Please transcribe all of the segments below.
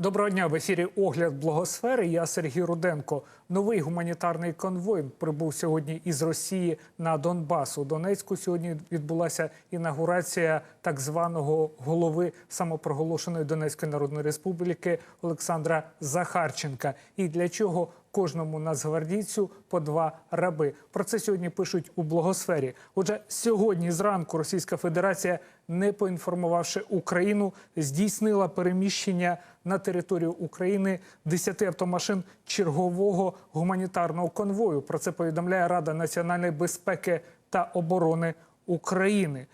Доброго дня в ефірі Огляд Благосфери. Я Сергій Руденко. Новий гуманітарний конвой прибув сьогодні із Росії на Донбас. У Донецьку сьогодні відбулася інаугурація так званого голови самопроголошеної Донецької Народної Республіки Олександра Захарченка. І для чого кожному нацгвардійцю по два раби? Про це сьогодні пишуть у благосфері. Отже, сьогодні зранку Російська Федерація, не поінформувавши Україну, здійснила переміщення на територію України 10 автомашин чергового гуманітарного конвою. Про це повідомляє Рада національної безпеки та оборони України.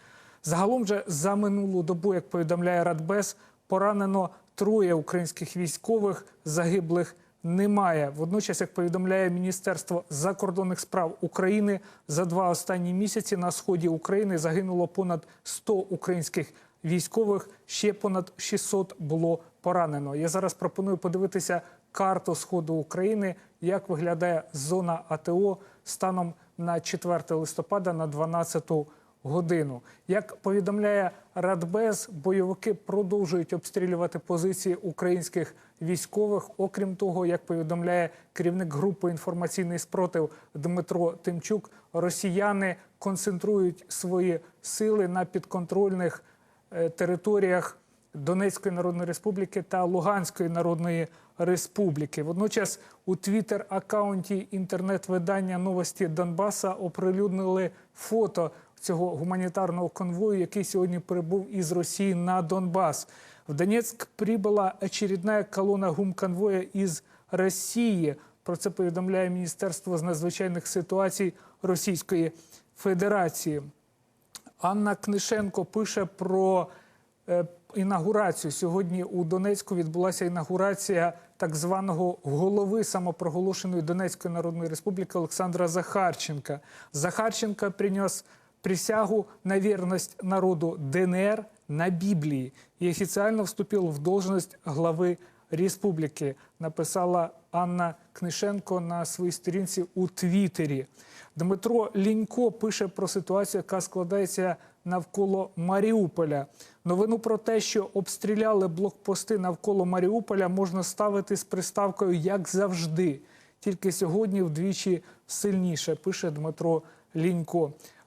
Загалом же за минулу добу, як повідомляє Радбез, поранено троє українських військових, загиблих немає. Водночас, як повідомляє Міністерство закордонних справ України, за два останні місяці на сході України загинуло понад 100 українських військових. Ще понад 600 було поранено. Я зараз пропоную подивитися карту сходу України, як виглядає зона АТО станом на 4 листопада на 12 годину. Як повідомляє Радбез, бойовики продовжують обстрілювати позиції українських військових. Окрім того, як повідомляє керівник групи інформаційний спротив Дмитро Тимчук, росіяни концентрують свої сили на підконтрольних е, територіях Донецької Народної Республіки та Луганської Народної Республіки. Водночас у твіттер-аккаунті інтернет-видання новості Донбаса оприлюднили фото цього гуманітарного конвою, який сьогодні прибув із Росії на Донбас. В Донецьк прибула очередная колона гумконвоя із Росії. Про це повідомляє Міністерство з надзвичайних ситуацій Російської Федерації. Анна Книшенко пише про е, інаугурацію. Сьогодні у Донецьку відбулася інаугурація так званого голови самопроголошеної Донецької Народної Республіки Олександра Захарченка. Захарченко принес присягу на верность народу ДНР на Библии и официально вступил в должность главы республики, написала Анна Книшенко на своїй сторінці у Твіттері. Дмитро Лінько пише про ситуацію, яка складається навколо Маріуполя. Новину про те, що обстріляли блокпости навколо Маріуполя, можна ставити з приставкою як завжди. Тільки сьогодні вдвічі сильніше, пише Дмитро Лінько.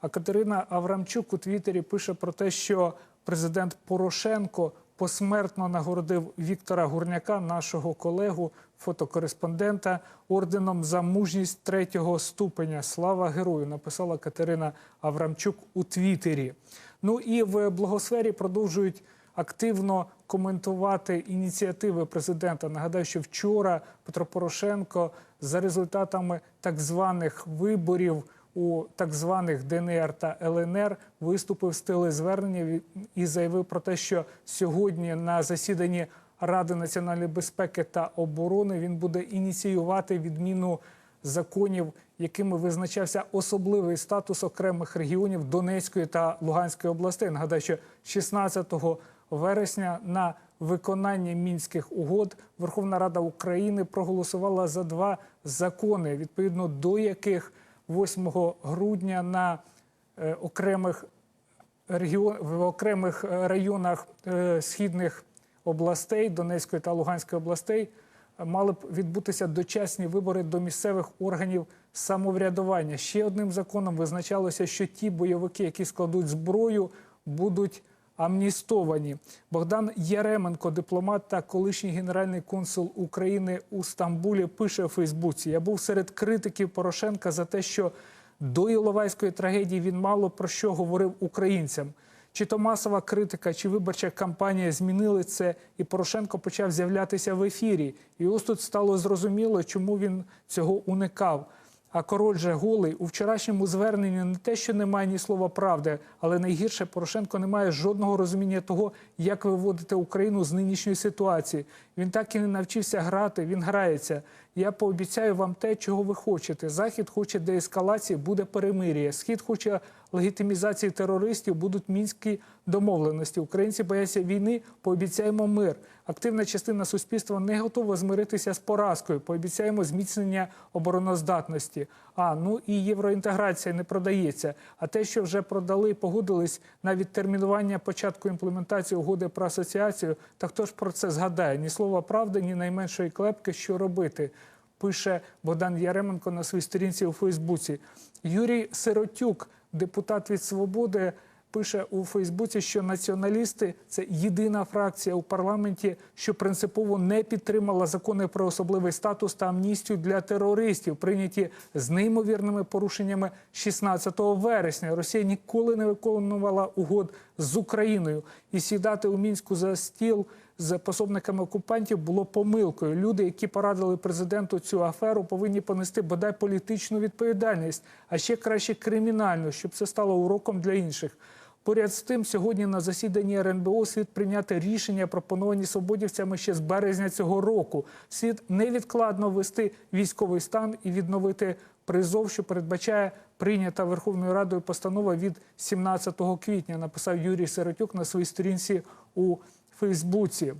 А Катерина Аврамчук у Твіттері пише про те, що президент Порошенко посмертно нагородив Віктора Гурняка, нашого колегу, фотокореспондента, орденом за мужність третього ступеня. Слава герою! Написала Катерина Аврамчук у Твіттері. Ну і в благосфері продовжують активно коментувати ініціативи президента. Нагадаю, що вчора Петро Порошенко за результатами так званих виборів у так званих ДНР та ЛНР виступив з телезвернення і заявив про те, що сьогодні на засіданні Ради національної безпеки та оборони він буде ініціювати відміну законів, якими визначався особливий статус окремих регіонів Донецької та Луганської областей. Нагадаю, що 16 вересня на виконання мінських угод Верховна Рада України проголосувала за два закони, відповідно до яких 8 грудня на е, окремих регіон в окремих е, районах е, східних областей Донецької та Луганської областей мали б відбутися дочасні вибори до місцевих органів самоврядування. Ще одним законом визначалося, що ті бойовики, які складуть зброю, будуть амністовані. Богдан Яременко, дипломат та колишній генеральний консул України у Стамбулі, пише у Фейсбуці: Я був серед критиків Порошенка за те, що до Іловайської трагедії він мало про що говорив українцям. Чи то масова критика, чи виборча кампанія змінили це, і Порошенко почав з'являтися в ефірі. І ось тут стало зрозуміло, чому він цього уникав. А король же голий у вчорашньому зверненні не те, що немає ні слова правди, але найгірше Порошенко не має жодного розуміння того, як виводити Україну з нинішньої ситуації. Він так і не навчився грати. Він грається. Я пообіцяю вам те, чого ви хочете. Захід хоче деескалації, буде перемир'я. Схід хоче легітимізації терористів, будуть мінські домовленості. Українці бояться війни, пообіцяємо мир. Активна частина суспільства не готова змиритися з поразкою. Пообіцяємо зміцнення обороноздатності. А ну і євроінтеграція не продається. А те, що вже продали, погодились на відтермінування початку імплементації угоди про асоціацію. Та хто ж про це згадає? Ні слова правди, ні найменшої клепки, що робити. Пише Богдан Яременко на своїй сторінці у Фейсбуці. Юрій Сиротюк, депутат від свободи, пише у Фейсбуці, що націоналісти це єдина фракція у парламенті, що принципово не підтримала закони про особливий статус та амністію для терористів, прийняті з неймовірними порушеннями 16 вересня. Росія ніколи не виконувала угод з Україною і сідати у мінську за стіл з пособниками окупантів було помилкою. Люди, які порадили президенту цю аферу, повинні понести бодай політичну відповідальність, а ще краще кримінальну, щоб це стало уроком для інших. Поряд з тим, сьогодні на засіданні РНБО слід прийняти рішення, пропоновані свободівцями ще з березня цього року. Слід невідкладно ввести військовий стан і відновити призов, що передбачає прийнята Верховною Радою постанова від 17 квітня. Написав Юрій Сиротюк на своїй сторінці у Фейсбуці.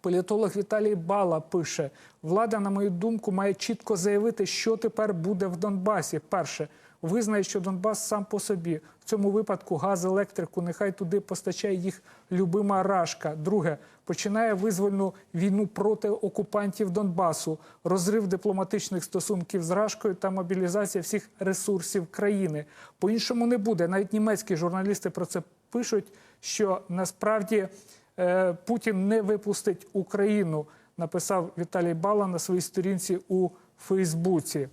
Політолог Віталій Бала пише: влада, на мою думку, має чітко заявити, що тепер буде в Донбасі. Перше, визнає, що Донбас сам по собі. В цьому випадку газ, електрику, нехай туди постачає їх любима рашка. Друге, починає визвольну війну проти окупантів Донбасу, розрив дипломатичних стосунків з Рашкою та мобілізація всіх ресурсів країни. По іншому не буде. Навіть німецькі журналісти про це пишуть, що насправді. Е, Путін не випустить Україну, написав Віталій Бала на своїй сторінці у Фейсбуці.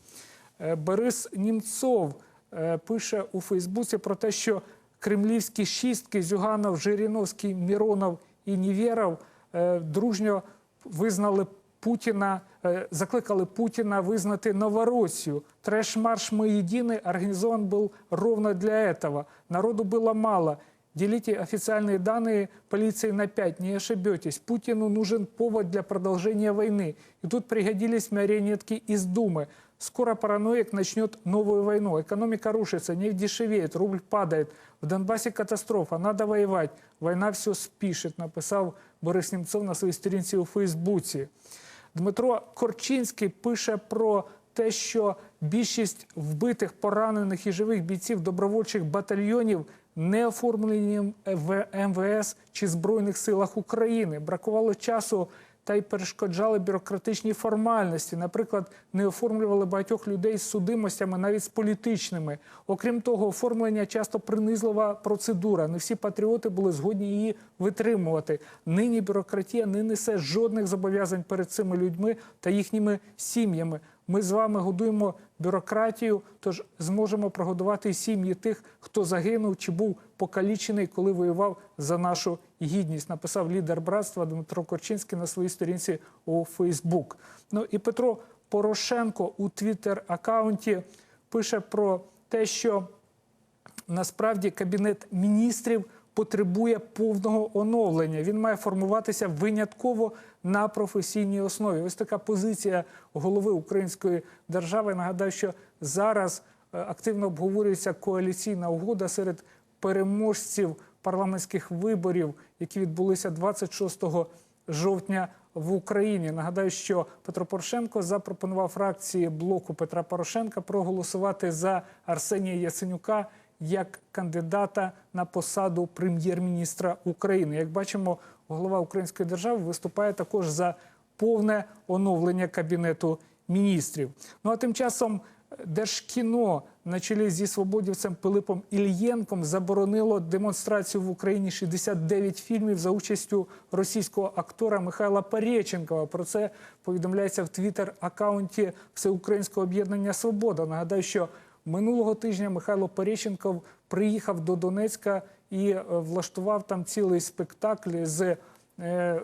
Е, Борис Німцов е, пише у Фейсбуці про те, що кремлівські шістки Зюганов, Жириновський, Міронов і Нівєров е, дружньо визнали Путіна, е, закликали Путіна визнати Новоросію. Трэш-марш «Мы едины» организован был ровно для этого. Народу было мало. Делите официальные данные полиции на 5, не ошибетесь. Путину нужен повод для продолжения войны. И тут пригодились марионетки из Думы. Скоро параноик начнет новую войну. Экономика рушится, нефть дешевеет, рубль падает. В Донбассе катастрофа, надо воевать. Война все спишет, написав Борис Німцов на своїй сторінці у Фейсбуці. Дмитро Корчинський пише про те, що більшість вбитих, поранених і живих бійців добровольчих батальйонів не оформлені в МВС чи Збройних силах України. Бракувало часу та й перешкоджали бюрократичні формальності. Наприклад, не оформлювали багатьох людей з судимостями, навіть з політичними. Окрім того, оформлення часто принизлива процедура. Не всі патріоти були згодні її витримувати. Нині бюрократія не несе жодних зобов'язань перед цими людьми та їхніми сім'ями. Ми з вами годуємо бюрократію, тож зможемо прогодувати сім'ї тих, хто загинув чи був покалічений, коли воював за нашу гідність. Написав лідер братства Дмитро Корчинський на своїй сторінці у Фейсбук. Ну і Петро Порошенко у Твіттер-аккаунті пише про те, що насправді кабінет міністрів потребує повного оновлення. Він має формуватися винятково на професійній основі. Ось така позиція голови української держави. Нагадаю, що зараз е, активно обговорюється коаліційна угода серед переможців парламентських виборів, які відбулися 26 жовтня в Україні. Нагадаю, що Петро Порошенко запропонував фракції блоку Петра Порошенка проголосувати за Арсенія Яценюка як кандидата на посаду прем'єр-міністра України. Як бачимо, голова української держави виступає також за повне оновлення кабінету міністрів. Ну а тим часом Держкіно на чолі зі свободівцем Пилипом Ільєнком заборонило демонстрацію в Україні 69 фільмів за участю російського актора Михайла Парєченкова. Про це повідомляється в твіттер-аккаунті Всеукраїнського об'єднання Свобода. Нагадаю, що минулого тижня Михайло Парєченков приїхав до Донецька і е, влаштував там цілий спектакль е,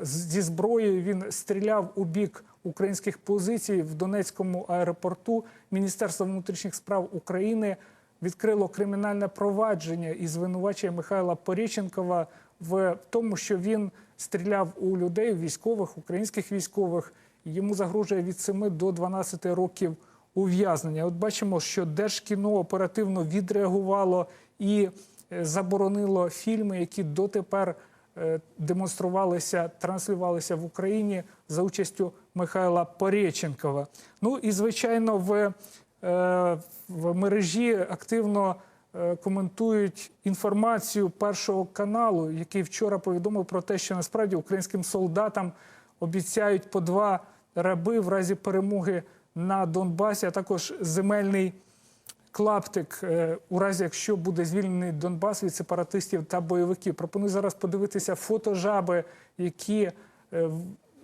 з- зі зброєю. Він стріляв у бік українських позицій в Донецькому аеропорту. Міністерство внутрішніх справ України відкрило кримінальне провадження і звинувачує Михайла Поріченкова в тому, що він стріляв у людей, військових, українських військових, Йому загрожує від 7 до 12 років ув'язнення. От бачимо, що Держкіно оперативно відреагувало і е, заборонило фільми, які дотепер е, демонструвалися, транслювалися в Україні за участю Михайла Пореченкова. Ну і звичайно, в, е, в мережі активно коментують інформацію першого каналу, який вчора повідомив про те, що насправді українським солдатам обіцяють по два раби в разі перемоги на Донбасі, а також земельний клаптик е, у разі, якщо буде звільнений Донбас від сепаратистів та бойовиків. Пропоную зараз подивитися фото жаби, які е,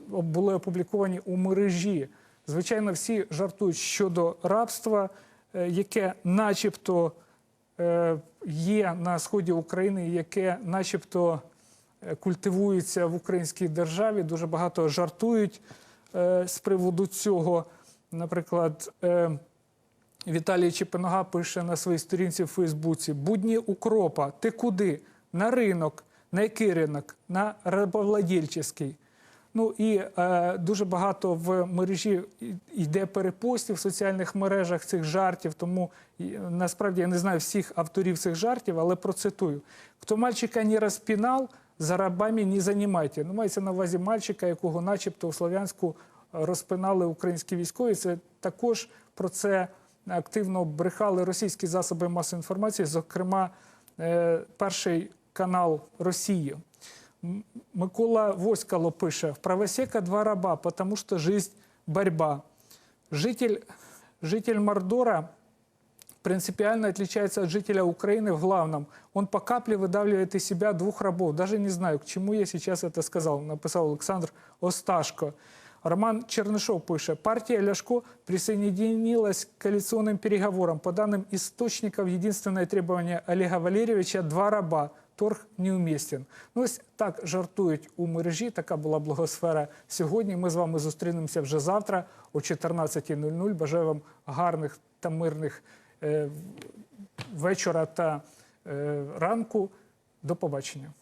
були опубліковані у мережі. Звичайно, всі жартують щодо рабства, е, яке начебто є на сході України, яке начебто культивується в українській державі. Дуже багато жартують з приводу цього. Наприклад, е, Віталій Чепинога пише на своїй сторінці в Фейсбуці: Будні укропа, ти куди? На ринок, на який ринок? На рабовладільчий. Ну і е, дуже багато в мережі йде перепостів в соціальних мережах цих жартів. Тому насправді я не знаю всіх авторів цих жартів, але процитую: хто мальчика не розпінав, за рабами не займайте. Ну, мається на увазі мальчика, якого, начебто, у Слов'янську розпинали українські військові. Це також про це активно брехали російські засоби масової інформації, зокрема, е, перший канал Росії. М- Микола Воськало пише: в правосека два раба, потому что жизнь борьба. Житель, житель Мордора принципиально отличается от жителя Украины в главном. Он по капле выдавливает из себя двух рабов. Даже не знаю, к чему я сейчас это сказал, написал Александр Осташко. Роман Чернышов пише, партия Ляшко присоединилась к коалиционным переговорам. По данным источников, единственное требование Олега Валерьевича – два раба. Торг неуместен. Ну, ось так жартують у мережі. Така була благосфера сьогодні. Ми з вами зустрінемося вже завтра о 14.00. Бажаю вам гарних та мирних е, вечора та е, ранку. До побачення.